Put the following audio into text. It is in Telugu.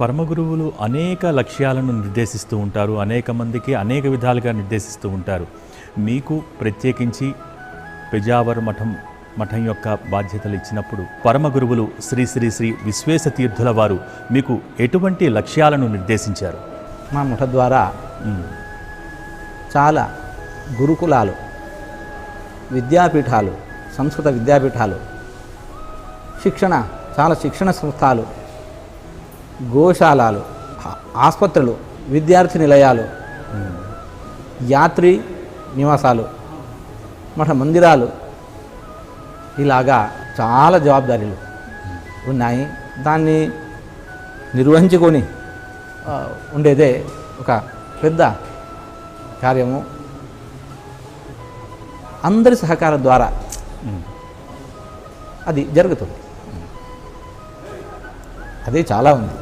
పరమగురువులు అనేక లక్ష్యాలను నిర్దేశిస్తూ ఉంటారు అనేక మందికి అనేక విధాలుగా నిర్దేశిస్తూ ఉంటారు. మీకు ప్రత్యేకించి పెజావర్ మఠం మఠం యొక్క బాధ్యతలు ఇచ్చినప్పుడు పరమగురువులు శ్రీ శ్రీ శ్రీ విశ్వేశ తీర్థుల వారు మీకు ఎటువంటి లక్ష్యాలను నిర్దేశించారు? మా ముఠ ద్వారా చాలా గురుకులాలు విద్యాపీఠాలు సంస్కృత విద్యాపీఠాలు శిక్షణ చాలా శిక్షణ సంస్థలు గోశాలలు ఆసుపత్రులు విద్యార్థి నిలయాలు యాత్రి నివాసాలు మఠ మందిరాలు ఇలాగా చాలా జవాబారీలు ఉన్నాయి. దాన్ని నిర్వహించుకొని ఉండేదే ఒక పెద్ద కార్యము. అందరి సహకారం ద్వారా అది జరుగుతుంది. అదే చాలా ఉంది.